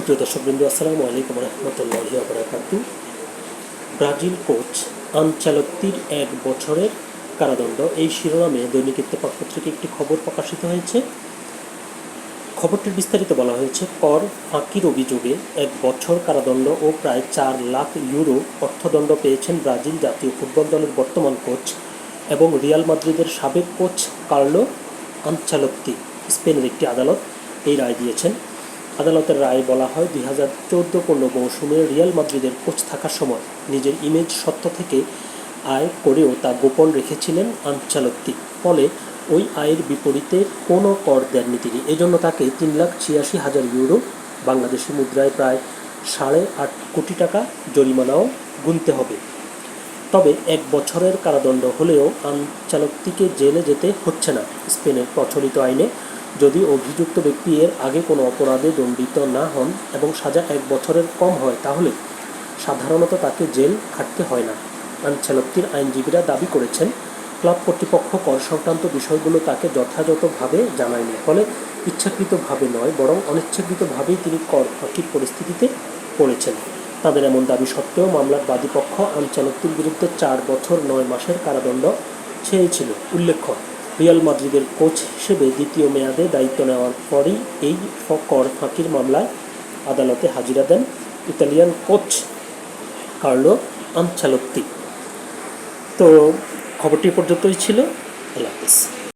সুপ্রিয় দর্শকবৃন্দ, আসসালামু আলাইকুম রহমতুল্লাহি আবরাকাতু ব্রাজিল কোচ আনচালত্তির এক বছরের কারাদণ্ড। এই শিরোনামে দৈনিক ইত্তেফাক পত্রিকায় একটি খবর প্রকাশিত হয়েছে। খবরটির বিস্তারিত বলা হয়েছে, কর ফাঁকির অভিযোগে এক বছর কারাদণ্ড ও প্রায় চার লাখ ইউরো অর্থদণ্ড পেয়েছেন ব্রাজিল জাতীয় ফুটবল দলের বর্তমান কোচ এবং রিয়াল মাদ্রিদের সাবেক কোচ কার্লো আনচালত্তি, স্পেনের একটি আদালত এই রায় দিয়েছেন। আদালতের রায়ে বলা হয় দুই হাজার চোদ্দ পনেরো মৌসুমে রিয়াল মাদ্রিদের কোচ থাকার সময়। নিজের ইমেজ সত্য থেকে আয় করেও তা গোপন রেখেছিলেন আনচালত্তি। ফলে ওই আয়ের বিপরীতে কোনো কর দেননি তিনি। এজন্য তাকে তিন লাখ ছিয়াশি হাজার ইউরো বাংলাদেশি মুদ্রায় প্রায় সাড়ে আট কোটি টাকা জরিমানাও গুনতে হবে। তবে এক বছরের কারাদণ্ড হলেও আনচালকটিকে জেলে যেতে হচ্ছে না। স্পেনের প্রচলিত আইনে যদি অভিযুক্ত ব্যক্তি এর আগে কোনো অপরাধে দণ্ডিত না হন এবং সাজা এক বছরের কম হয়, তাহলে সাধারণত তাকে জেল খাটতে হয় না। আনচালকটির আইনজীবীরা দাবি করেছেন, ক্লাব কর্তৃপক্ষ কর সংক্রান্ত বিষয়গুলো তাকে যথাযথভাবে জানায়নি, ফলে ইচ্ছাকৃতভাবে নয়, বরং অনিচ্ছাকৃতভাবেই তিনি কর ফাঁকির পরিস্থিতিতে পড়েছেন। তাদের এমন দাবি সত্ত্বেও মামলার বাদীপক্ষ আনচালকটির বিরুদ্ধে চার বছর নয় মাসের কারাদণ্ড চেয়েছিল। উল্লেখ্য রিয়াল মাদ্রিদের কোচ হিসেবে দ্বিতীয় মেয়াদে দায়িত্ব নেওয়ার পরই এই কর ফাঁকির মামলায় আদালতে হাজিরা দেন ইতালিয়ান কোচ কার্লো আনচালত্তি। তো খবরটি পর্যন্তই ছিল। আল্লাহ হাফিজ।